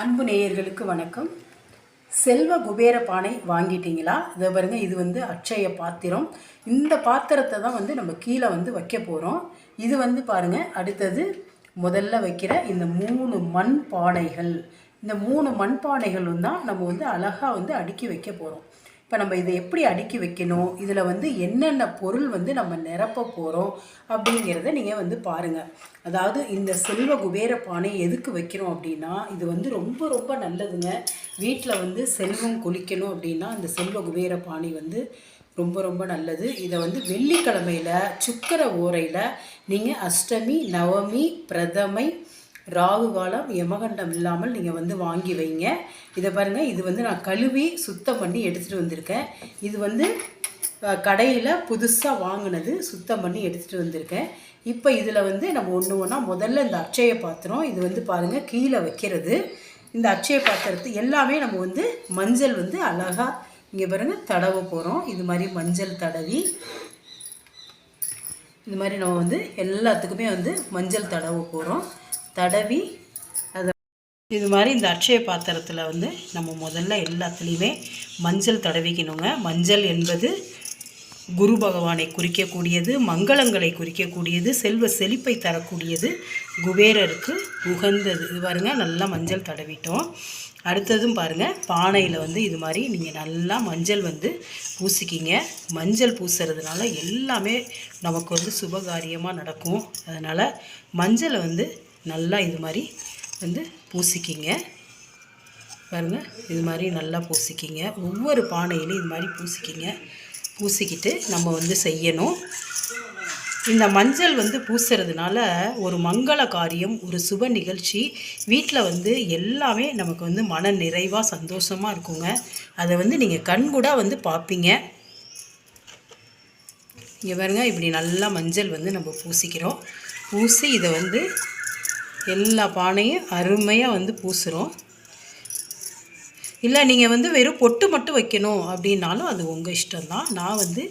அன்பு நேயர்களுக்கு வணக்கம். செல்வ குபேர பானை வாங்கிட்டீங்களா? இதை பாருங்க இது வந்து அட்சய பாத்திரம். இந்த பாத்திரத்தை தான் வந்து நம்ம கீழே வந்து வைக்க போகிறோம் இது வந்து பாருங்க அடுத்தது முதல்ல வைக்கிற இந்த மூணு மண் பானைகள். இந்த மூணு மண் பானைகளும் தான் நம்ம வந்து அழகாக வந்து அடுக்கி வைக்க போகிறோம் இப்போ நம்ம இதை எப்படி அடுக்கி வைக்கணும்? இதில் வந்து என்னென்ன பொருள் வந்து நம்ம நிரப்ப போகிறோம் அப்படிங்கிறத நீங்கள் வந்து பாருங்கள் அதாவது இந்த செல்வ குபேர பானை எதுக்கு வைக்கிறோம் அப்படின்னா இது வந்து ரொம்ப ரொம்ப நல்லதுங்க. வீட்டில் வந்து செல்வம் குளிக்கணும் அப்படின்னா இந்த செல்வ குபேர பானை வந்து ரொம்ப ரொம்ப நல்லது. இதை வந்து வெள்ளிக்கிழமையில் சுக்கர ஓரையில் நீங்கள் அஷ்டமி நவமி பிரதமை ராகு காலம் யமகண்டம் இல்லாமல் நீங்கள் வந்து வாங்கி வைங்க. இதை பாருங்கள் இது வந்து நான் கழுவி சுத்தம் பண்ணி எடுத்துகிட்டு வந்திருக்கேன். இது வந்து கடையில் புதுசாக வாங்கினது சுத்தம் பண்ணி எடுத்துகிட்டு வந்திருக்கேன். இப்போ இதில் வந்து நம்ம ஒன்று ஒன்றா முதல்ல இந்த அச்சய பாத்திரம் இது வந்து பாருங்கள் கீழே வைக்கிறது. இந்த அச்சய பாத்திரத்து எல்லாமே நம்ம வந்து மஞ்சள் வந்து அழகாக இங்கே பாருங்கள் தடவ போகிறோம் இது மாதிரி மஞ்சள் தடவி இது மாதிரி நம்ம வந்து எல்லாத்துக்குமே வந்து மஞ்சள் தடவ போகிறோம் தடவி அதை இது மாதிரி இந்த அட்சய பாத்திரத்தில் வந்து நம்ம முதல்ல எல்லாத்துலேயுமே மஞ்சள் தடவிக்கணுங்க. மஞ்சள் என்பது குரு பகவானை குறிக்கக்கூடியது மங்களங்களை குறிக்கக்கூடியது செல்வ செழிப்பை தரக்கூடியது குபேரருக்கு உகந்தது. இது பாருங்க நல்லா மஞ்சள் தடவிட்டோம். அடுத்ததும் பாருங்கள் பானையில் வந்து இது மாதிரி நீங்கள் நல்லா மஞ்சள் வந்து பூசிக்கிங்க. மஞ்சள் பூசுறதுனால எல்லாமே நமக்கு வந்து சுபகாரியமாக நடக்கும். அதனால் மஞ்சளை வந்து நல்லா இது மாதிரி வந்து பூசிக்கிங்க. பாருங்கள் இது மாதிரி நல்லா பூசிக்கிங்க. ஒவ்வொரு பானையிலையும் இது மாதிரி பூசிக்கிங்க. பூசிக்கிட்டு நம்ம வந்து செய்யணும். இந்த மஞ்சள் வந்து பூசுறதுனால ஒரு மங்கள காரியம் ஒரு சுப நிகழ்ச்சி. வீட்டில் வந்து எல்லாமே நமக்கு வந்து மன நிறைவாக சந்தோஷமாக இருக்குங்க. அதை வந்து நீங்கள் கண்கூடாக வந்து பார்ப்பீங்க. இங்கே பாருங்க இப்படி நல்லா மஞ்சள் வந்து நம்ம பூசிக்கிறோம். பூசி இதை வந்து எல்லா பானையும் அருமையாக வந்து பூசுகிறோம் இல்லை நீங்கள் வந்து வெறும் பொட்டு மட்டும் வைக்கணும் அப்படின்னாலும் அது உங்கள் இஷ்டம்தான். நான் வந்து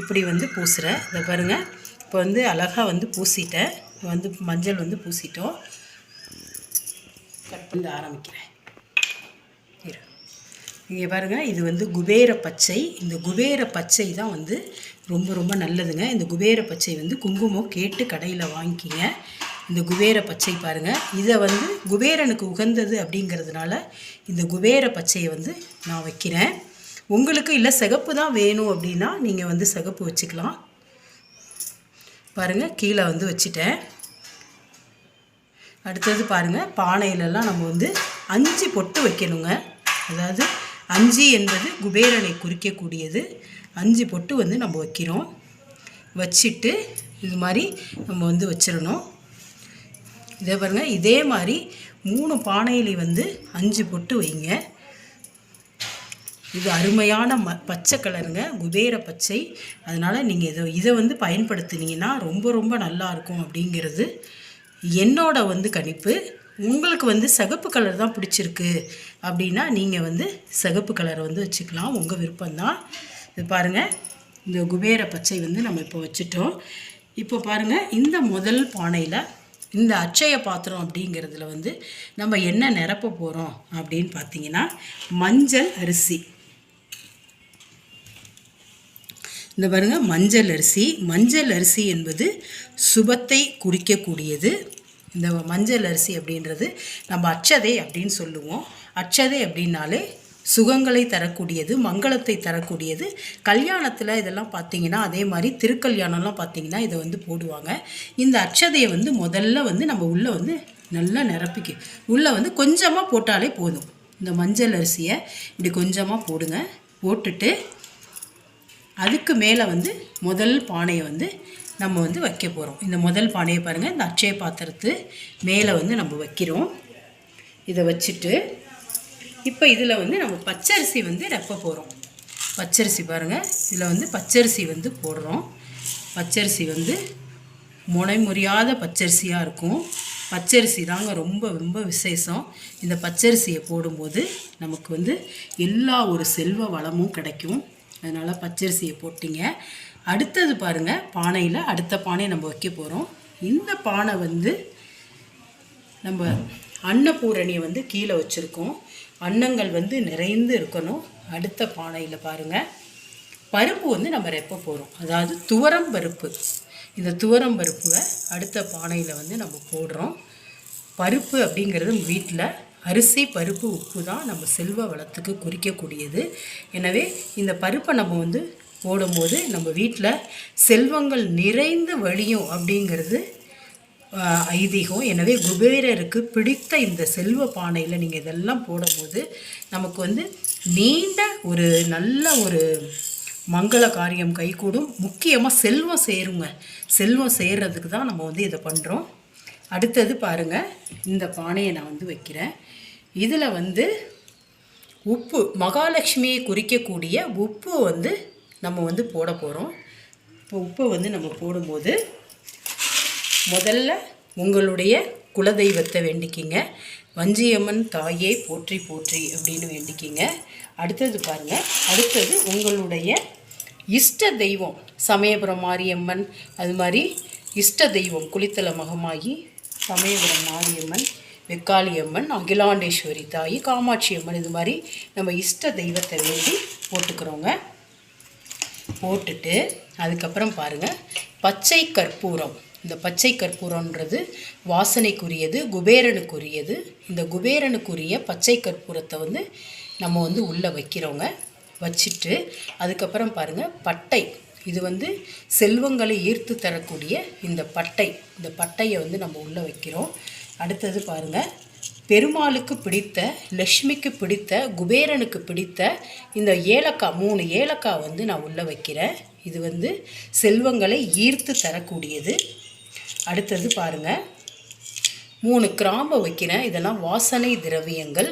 இப்படி வந்து பூசுகிறேன் இதை பாருங்கள் இப்போ வந்து அழகாக வந்து பூசிட்டேன். வந்து மஞ்சள் வந்து பூசிட்டோம். கட் பண்ணி ஆரம்பிக்கிறேன். இரு. இங்கே பாருங்கள் இது வந்து குபேர பச்சை. இந்த குபேர பச்சை தான் வந்து ரொம்ப ரொம்ப நல்லதுங்க. இந்த குபேர பச்சை வந்து குங்குமம் கேட்டு கடையில் வாங்கிக்கிங்க. இந்த குபேர பச்சை பாருங்கள் இதை வந்து குபேரனுக்கு உகந்தது அப்படிங்கிறதுனால இந்த குபேர பச்சையை வந்து நான் வைக்கிறேன். உங்களுக்கு இல்லை சிகப்பு தான் வேணும் அப்படின்னா நீங்கள் வந்து சிகப்பு வச்சுக்கலாம். பாருங்கள் கீழே வந்து வச்சுட்டேன். அடுத்தது பாருங்கள் பானையிலலாம் நம்ம வந்து அஞ்சு பொட்டு வைக்கணுங்க. அதாவது அஞ்சு என்பது குபேரனை குறிக்கக்கூடியது. அஞ்சு பொட்டு வந்து நம்ம வைக்கிறோம். வச்சுட்டு இது மாதிரி நம்ம வந்து வச்சிடணும். இதை பாருங்கள் இதே மாதிரி மூணு பானையிலையும் வந்து அஞ்சு பொட்டு வைங்க. இது அருமையான ம பச்சை கலருங்க. குபேர பச்சை. அதனால் நீங்கள் இதை இதை வந்து பயன்படுத்துனீங்கன்னா ரொம்ப ரொம்ப நல்லா இருக்கும் அப்படிங்கிறது என்னோட வந்து கணிப்பு. உங்களுக்கு வந்து சிகப்பு கலர் தான் பிடிச்சிருக்கு அப்படின்னா நீங்கள் வந்து சிகப்பு கலரை வந்து வச்சுக்கலாம். உங்கள் விருப்பம்தான். இது பாருங்கள் இந்த குபேர பச்சை வந்து நம்ம இப்போ வச்சுட்டோம். இப்போ பாருங்கள் இந்த முதல் பானையில் இந்த அட்சய பாத்திரம் அப்படிங்கிறதுல வந்து நம்ம என்ன நிரப்ப போகிறோம் அப்படின்னு பார்த்தீங்கன்னா மஞ்சள் அரிசி. இந்த பாருங்க மஞ்சள் அரிசி. மஞ்சள் அரிசி என்பது சுபத்தை குறிக்கக்கூடியது. இந்த மஞ்சள் அரிசி அப்படின்றது நம்ம அச்சதை அப்படின்னு சொல்லுவோம். அச்சதை அப்படின்னாலே சுகங்களை தரக்கூடியது மங்களத்தை தரக்கூடியது. கல்யாணத்தில் இதெல்லாம் பார்த்தீங்கன்னா அதே மாதிரி திருக்கல்யாணம்லாம் பார்த்தீங்கன்னா இதை வந்து போடுவாங்க. இந்த அச்சதையை வந்து முதல்ல வந்து நம்ம உள்ளே வந்து நல்லா நிரப்பிக்க உள்ளே வந்து கொஞ்சமாக போட்டாலே போதும். இந்த மஞ்சள் அரிசியை இப்படி கொஞ்சமாக போடுங்க. போட்டுட்டு அதுக்கு மேலே வந்து முதல் பானையை வந்து நம்ம வந்து வைக்க போகிறோம் இந்த முதல் பானையை பாருங்கள் இந்த அச்சய பாத்திரத்து மேலே வந்து நம்ம வைக்கிறோம். இதை வச்சுட்டு இப்போ இதில் வந்து நம்ம பச்சரிசி வந்து ரெப்ப போகிறோம் பச்சரிசி பாருங்கள் இதில் வந்து பச்சரிசி வந்து போடுறோம். பச்சரிசி வந்து முனை முறியாத பச்சரிசியாக இருக்கும். பச்சரிசி தாங்க ரொம்ப ரொம்ப விசேஷம். இந்த பச்சரிசியை போடும்போது நமக்கு வந்து எல்லா ஒரு செல்வ வளமும் கிடைக்கும். அதனால் பச்சரிசியை போட்டிங்க. அடுத்தது பாருங்கள் பானையில் அடுத்த பானையை நம்ம வைக்க போகிறோம் இந்த பானை வந்து நம்ம அன்னபூரணியை வந்து கீழே வச்சுருக்கோம். அன்னங்கள் வந்து நிறைந்து இருக்கணும். அடுத்த பானையில் பாருங்கள் பருப்பு வந்து நம்ம ரெப்ப போகிறோம் அதாவது துவரம் பருப்பு. இந்த துவரம் பருப்பை அடுத்த பானையில் வந்து நம்ம போடுறோம். பருப்பு அப்படிங்கிறது வீட்டில் அரிசி பருப்பு உப்பு தான் நம்ம செல்வ வளத்துக்கு குறிக்கக்கூடியது. எனவே இந்த பருப்பை நம்ம வந்து போடும்போது நம்ம வீட்டில் செல்வங்கள் நிறைந்து வழியும் அப்படிங்கிறது ஐதீகம். எனவே குபேரருக்கு பிடித்த இந்த செல்வ பானையில் நீங்கள் இதெல்லாம் போடும்போது நமக்கு வந்து நீண்ட ஒரு நல்ல ஒரு மங்கள காரியம் கைகூடும். முக்கியமாக செல்வம் சேருங்க. செல்வம் சேர்றதுக்கு தான் நம்ம வந்து இதை பண்ணுறோம் அடுத்தது பாருங்கள் இந்த பானையை நான் வந்து வைக்கிறேன். இதில் வந்து உப்பு மகாலட்சுமியை குறிக்கக்கூடிய உப்பு வந்து நம்ம வந்து போட போகிறோம் இப்போ உப்பை வந்து நம்ம போடும்போது முதல்ல உங்களுடைய குலதெய்வத்தை வேண்டிக்கிங்க. வஞ்சியம்மன் தாயை போற்றி போற்றி அப்படின்னு வேண்டிக்கிங்க. அடுத்தது பாருங்கள் அடுத்தது உங்களுடைய இஷ்ட தெய்வம் சமயபுரம் மாரியம்மன் அது மாதிரி இஷ்ட தெய்வம் குளித்தல மகமாகி சமயபுரம் மாரியம்மன் வெக்காளியம்மன் அகிலாண்டேஸ்வரி தாய் காமாட்சி அம்மன் இது மாதிரி நம்ம இஷ்ட தெய்வத்தை வேண்டி போட்டுக்கிறோங்க. போட்டுட்டு அதுக்கப்புறம் பாருங்கள் பச்சை கற்பூரம். இந்த பச்சை கற்பூரன்றது வாசனைக்குரியது குபேரனுக்குரியது. இந்த குபேரனுக்குரிய பச்சை கற்பூரத்தை வந்து நம்ம வந்து உள்ளே வைக்கிறோங்க. வச்சுட்டு அதுக்கப்புறம் பாருங்கள் பட்டை. இது வந்து செல்வங்களை ஈர்த்து தரக்கூடிய இந்த பட்டை. இந்த பட்டையை வந்து நம்ம உள்ளே வைக்கிறோம். அடுத்தது பாருங்கள் பெருமாளுக்கு பிடித்த லக்ஷ்மிக்கு பிடித்த குபேரனுக்கு பிடித்த இந்த ஏலக்காய் மூணு ஏலக்காய் வந்து நான் உள்ளே வைக்கிறேன். இது வந்து செல்வங்களை ஈர்த்து தரக்கூடியது. அடுத்தது பாருங்கள் மூணு கிராம்பை வைக்கிறேன் இதெல்லாம் வாசனை திரவியங்கள்.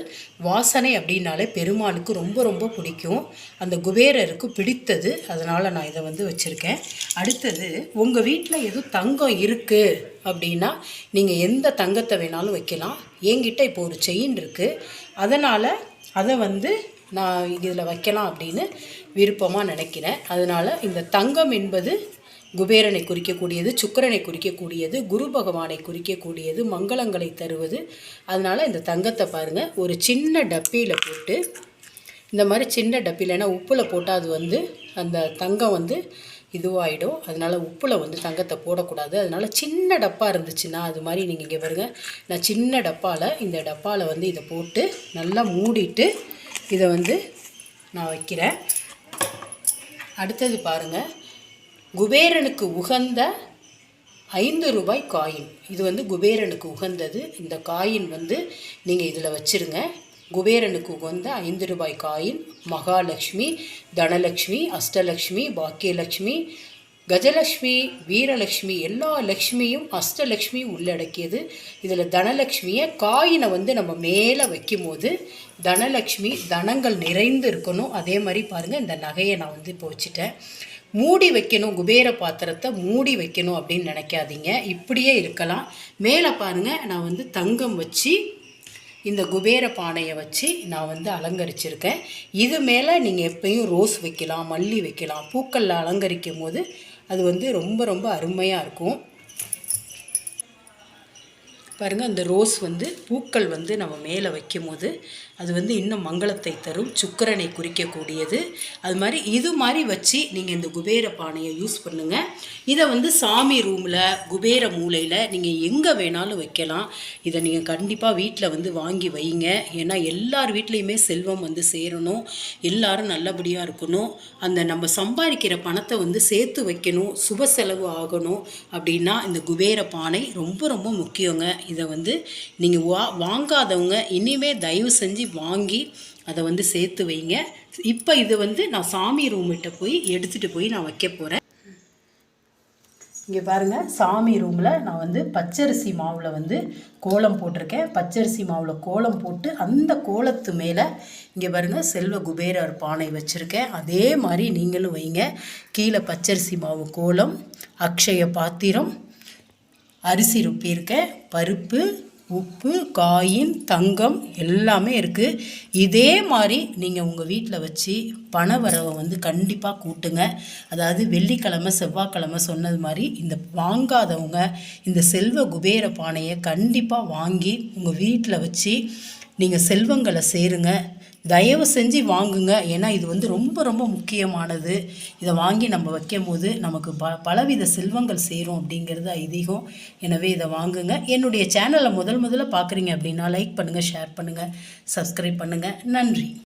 வாசனை அப்படின்னாலே பெருமாளுக்கு ரொம்ப ரொம்ப பிடிக்கும். அந்த குபேரருக்கு பிடித்தது. அதனால் நான் இதை வந்து வச்சுருக்கேன். அடுத்தது உங்கள் வீட்டில் எதுவும் தங்கம் இருக்குது அப்படின்னா நீங்கள் எந்த தங்கத்தை வேணாலும் வைக்கலாம். என்கிட்ட இப்போ ஒரு செயின் இருக்குது அதனால் அதை வந்து நான் இதில் வைக்கலாம் அப்படின்னு விருப்பமாக நினைக்கிறேன். அதனால் இந்த தங்கம் என்பது குபேரனை குறிக்கக்கூடியது சுக்கிரனை குறிக்கக்கூடியது குரு பகவானை குறிக்கக்கூடியது மங்களங்களை தருவது. அதனால் இந்த தங்கத்தை பாருங்கள் ஒரு சின்ன டப்பியில் போட்டு இந்த மாதிரி சின்ன டப்பியில் ஏன்னா உப்பில் போட்டால் அது வந்து அந்த தங்கம் வந்து இதுவாகிடும் அதனால் உப்பில் வந்து தங்கத்தை போடக்கூடாது. அதனால் சின்ன டப்பா இருந்துச்சுன்னா அது மாதிரி நீங்கள் இங்கே பாருங்கள் நான் சின்ன டப்பாவில் இந்த டப்பாவில் வந்து இதை போட்டு நல்லா மூடிட்டு இதை வந்து நான் வைக்கிறேன். அடுத்தது பாருங்கள் குபேரனுக்கு உகந்த ஐந்து ரூபாய் காயின். இது வந்து குபேரனுக்கு உகந்தது. இந்த காயின் வந்து நீங்கள் இதில் வச்சிருங்க. குபேரனுக்கு உகந்த ஐந்து ரூபாய் காயின் மகாலட்சுமி தனலக்ஷ்மி அஷ்டலக்ஷ்மி பாக்கியலக்ஷ்மி கஜலக்ஷ்மி வீரலக்ஷ்மி எல்லா லக்ஷ்மியும் அஷ்டலக்ஷ்மி உள்ளடக்கியது. இதில் தனலக்ஷ்மியை காயினை வந்து நம்ம மேலே வைக்கும்போது தனலக்ஷ்மி தனங்கள் நிறைந்து இருக்கணும். அதே மாதிரி பாருங்கள் இந்த நகையை நான் வந்து இப்போ வச்சுட்டேன். மூடி வைக்கணும் குபேர பாத்திரத்தை மூடி வைக்கணும் அப்படின்னு நினைக்காதீங்க. இப்படியே இருக்கலாம். மேலே பாருங்கள் நான் வந்து தங்கம் வச்சு இந்த குபேர பானையை வச்சு நான் வந்து அலங்கரிச்சிருக்கேன். இது மேலே நீங்கள் எப்பயும் ரோஸ் வைக்கலாம் மல்லி வைக்கலாம் பூக்களில் அலங்கரிக்கும் போது அது வந்து ரொம்ப ரொம்ப அருமையாக இருக்கும். பாருங்கள் அந்த ரோஸ் வந்து பூக்கள் வந்து நம்ம மேலே வைக்கும் போது அது வந்து இன்னும் மங்களத்தை தரும் சுக்கிரனை குறிக்கக்கூடியது. அது மாதிரி இது மாதிரி வச்சு நீங்கள் இந்த குபேர பானையை யூஸ் பண்ணுங்கள் இதை வந்து சாமி ரூமில் குபேர மூலையில் நீங்கள் எங்கே வேணாலும் வைக்கலாம். இதை நீங்கள் கண்டிப்பாக வீட்டில் வந்து வாங்கி வைங்க. ஏன்னா எல்லார் வீட்லேயுமே செல்வம் வந்து சேரணும். எல்லாரும் நல்லபடியாக இருக்கணும். அந்த நம்ம சம்பாதிக்கிற பணத்தை வந்து சேர்த்து வைக்கணும். சுப செலவு ஆகணும். அப்படின்னா இந்த குபேர பானை ரொம்ப ரொம்ப முக்கியங்க. இதை வந்து நீங்கள் வா வாங்காதவங்க இனிமே தயவு செஞ்சு வாங்கி அதை வந்து சேர்த்து வைங்க. இப்போ இது வந்து நான் சாமி ரூம்கிட்ட போய் எடுத்துகிட்டு போய் நான் வைக்க போகிறேன் இங்கே பாருங்கள் சாமி ரூமில் நான் வந்து பச்சரிசி மாவில் வந்து கோலம் போட்டிருக்கேன். பச்சரிசி மாவில் கோலம் போட்டு அந்த கோலத்து மேலே இங்கே பாருங்கள் செல்வ குபேரர் பானை வச்சுருக்கேன். அதே மாதிரி நீங்களும் வைங்க. கீழே பச்சரிசி மாவு கோலம் அக்ஷய பாத்திரம் அரிசி ருப்பியிருக்கேன் பருப்பு உப்பு காயின் தங்கம் எல்லாமே இருக்குது இதே மாதிரி நீங்கள் உங்கள் வீட்டில் வச்சு பண வரவை வந்து கண்டிப்பாக கூட்டுங்க. அதாவது வெள்ளிக்கிழமை செவ்வாய்க்கிழமை சொன்னது மாதிரி இந்த வாங்காதவங்க இந்த செல்வ குபேர பானையை கண்டிப்பாக வாங்கி உங்கள் வீட்டில் வச்சு நீங்கள் செல்வங்களை சேருங்க. தயவு செஞ்சு வாங்குங்க. ஏன்னா இது வந்து ரொம்ப ரொம்ப முக்கியமானது. இதை வாங்கி நம்ம வைக்கும் போது நமக்கு ப பலவித செல்வங்கள் சேரும் அப்படிங்கிறது ஐதீகம். எனவே இதை வாங்குங்க. என்னுடைய சேனலை முதல் முதல்ல பார்க்குறீங்க அப்படின்னா லைக் பண்ணுங்கள் ஷேர் பண்ணுங்கள் சப்ஸ்கிரைப் பண்ணுங்கள் நன்றி.